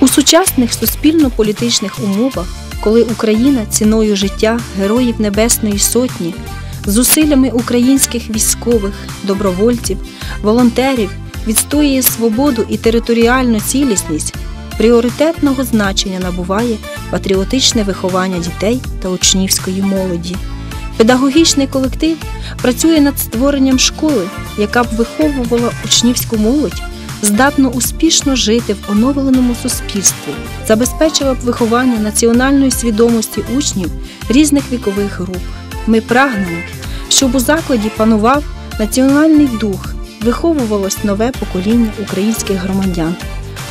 У сучасних суспільно-політичних умовах, коли Україна ціною життя Героїв Небесної Сотні, зусиллями українських військових, добровольців, волонтерів відстоює свободу і територіальну цілісність, пріоритетного значення набуває патріотичне виховання дітей та учнівської молоді. Педагогічний колектив працює над створенням школи, яка б виховувала учнівську молодь, здатну успішно жити в оновленому суспільстві, забезпечила б виховання національної свідомості учнів різних вікових груп. Ми прагнемо, щоб у закладі панував національний дух, виховувалось нове покоління українських громадян.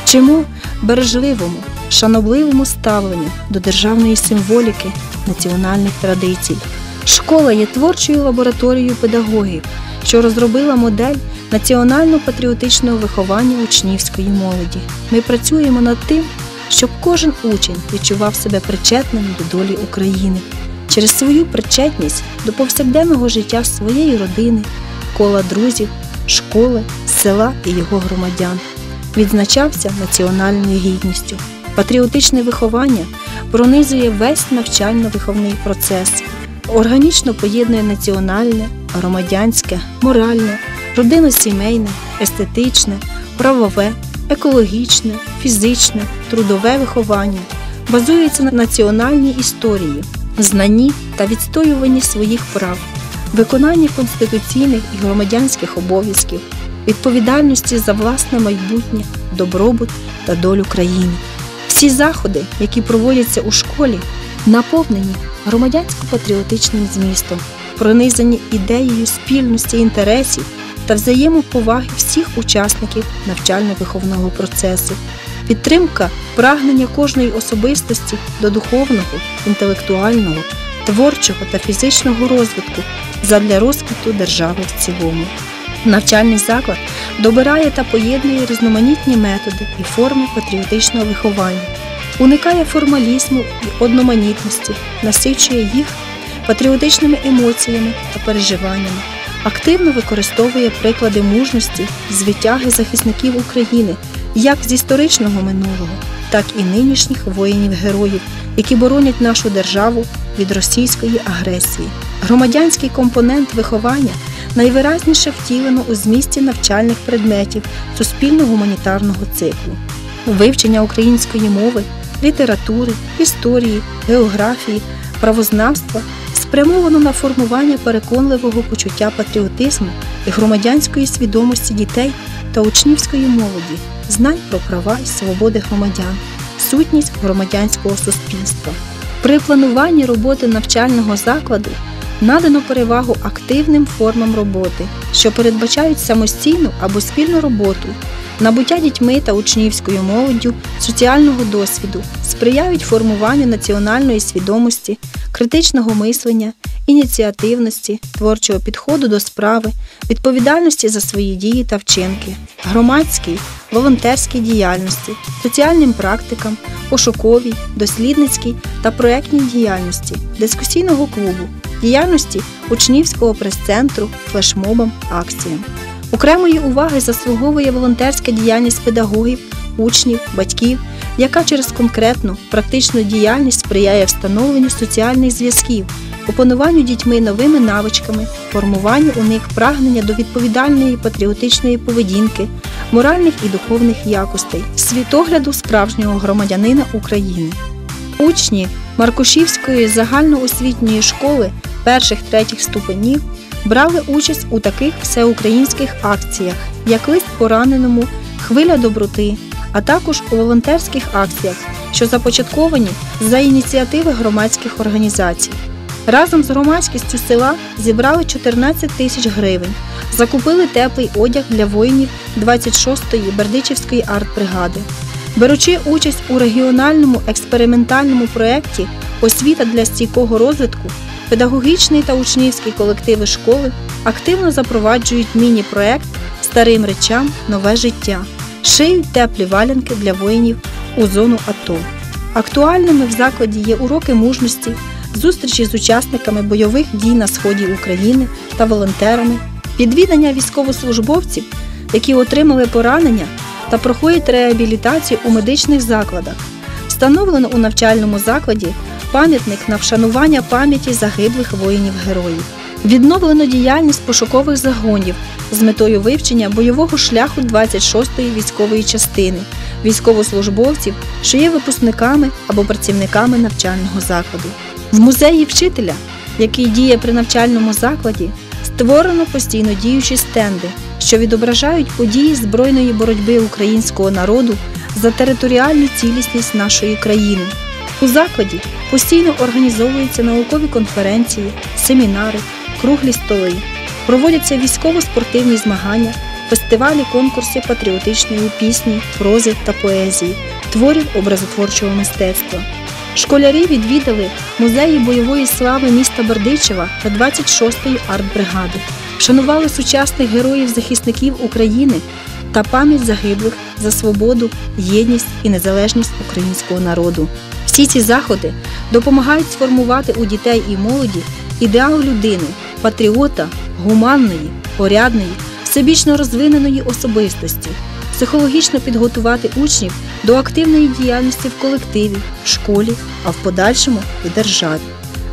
Вчимо бережливому, шанобливому ставленню до державної символіки, національних традицій. Школа є творчою лабораторією педагогів, що розробила модель національно-патріотичного виховання учнівської молоді. Ми працюємо над тим, щоб кожен учень відчував себе причетним до долі України через свою причетність до повсякденного життя своєї родини, кола друзів, школи, села і його громадян. Відзначався національною гідністю. Патріотичне виховання пронизує весь навчально-виховний процес, органічно поєднує національне, громадянське, моральне, родинно-сімейне, естетичне, правове, екологічне, фізичне, трудове виховання, базується на національній історії, знанні та відстоюванні своїх прав, виконанні конституційних і громадянських обов'язків, відповідальності за власне майбутнє, добробут та долю країни. Всі заходи, які проводяться у школі, наповнені громадянсько-патріотичним змістом, пронизані ідеєю спільності інтересів та взаємоповаги всіх учасників навчально-виховного процесу, підтримка прагнення кожної особистості до духовного, інтелектуального, творчого та фізичного розвитку задля розквіту держави в цілому. Навчальний заклад добирає та поєднує різноманітні методи і форми патріотичного виховання, уникає формалізму і одноманітності, насичує їх патріотичними емоціями та переживаннями, активно використовує приклади мужності, звитяги захисників України як з історичного минулого, так і нинішніх воїнів-героїв, які боронять нашу державу від російської агресії. Громадянський компонент виховання найвиразніше втілено у змісті навчальних предметів суспільно-гуманітарного циклу, вивчення української мови, літератури, історії, географії, правознавства спрямовано на формування переконливого почуття патріотизму і громадянської свідомості дітей та учнівської молоді, знань про права і свободи громадян, сутність громадянського суспільства. При плануванні роботи навчального закладу надано перевагу активним формам роботи, що передбачають самостійну або спільну роботу, набуття дітьми та учнівською молоддю соціального досвіду, сприяють формуванню національної свідомості, критичного мислення, ініціативності, творчого підходу до справи, відповідальності за свої дії та вчинки, громадській, волонтерській діяльності, соціальним практикам, пошуковій, дослідницькій та проектній діяльності, дискусійного клубу, діяльності учнівського прес-центру, флешмобам, акціям. Окремої уваги заслуговує волонтерська діяльність педагогів, учнів, батьків, яка через конкретну практичну діяльність сприяє встановленню соціальних зв'язків, опануванню дітьми новими навичками, формуванню у них прагнення до відповідальної патріотичної поведінки, моральних і духовних якостей, світогляду справжнього громадянина України. Учні Маркушівської загальноосвітньої школи перших третіх ступенів брали участь у таких всеукраїнських акціях, як лист пораненому, хвиля доброти, а також у волонтерських акціях, що започатковані за ініціативи громадських організацій. Разом з громадськістю села зібрали 14 тисяч гривень, закупили теплий одяг для воїнів 26-ї Бердичівської артбригади. Беручи участь у регіональному експериментальному проєкті Освіта для стійкого розвитку, педагогічний та учнівський колективи школи активно запроваджують міні-проєкт Старим речам нове життя, шиють теплі валянки для воїнів у зону АТО. Актуальними в закладі є уроки мужності, зустрічі з учасниками бойових дій на сході України та волонтерами, відвідання військовослужбовців, які отримали поранення та проходять реабілітацію у медичних закладах. Встановлено у навчальному закладі пам'ятник на вшанування пам'яті загиблих воїнів-героїв. Відновлено діяльність пошукових загонів з метою вивчення бойового шляху 26-ї військової частини військовослужбовців, що є випускниками або працівниками навчального закладу. В музеї вчителя, який діє при навчальному закладі, створено постійно діючі стенди, що відображають події збройної боротьби українського народу за територіальну цілісність нашої країни. У закладі постійно організовуються наукові конференції, семінари, круглі столи, проводяться військово-спортивні змагання, фестивалі, конкурси патріотичної пісні, прози та поезії, творів образотворчого мистецтва. Школярі відвідали музеї бойової слави міста Бердичева та 26-ї артбригади, вшанували сучасних героїв-захисників України та пам'ять загиблих за свободу, єдність і незалежність українського народу. Всі ці заходи допомагають сформувати у дітей і молоді ідеал людини, патріота, гуманної, порядної, всебічно розвиненої особистості, психологічно підготувати учнів до активної діяльності в колективі, школі, а в подальшому і державі.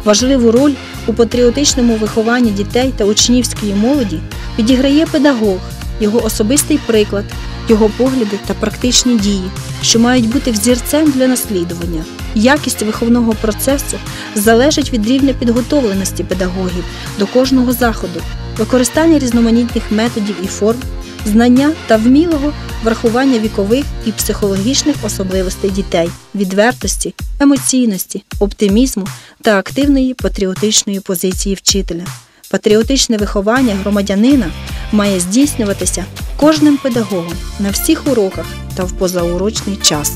Важливу роль у патріотичному вихованні дітей та учнівської молоді відіграє педагог, його особистий приклад, його погляди та практичні дії, що мають бути взірцем для наслідування. Якість виховного процесу залежить від рівня підготовленості педагогів до кожного заходу, використання різноманітних методів і форм, знання та вмілого врахування вікових і психологічних особливостей дітей, відвертості, емоційності, оптимізму та активної патріотичної позиції вчителя. Патріотичне виховання громадянина має здійснюватися кожним педагогом на всіх уроках та в позаурочний час.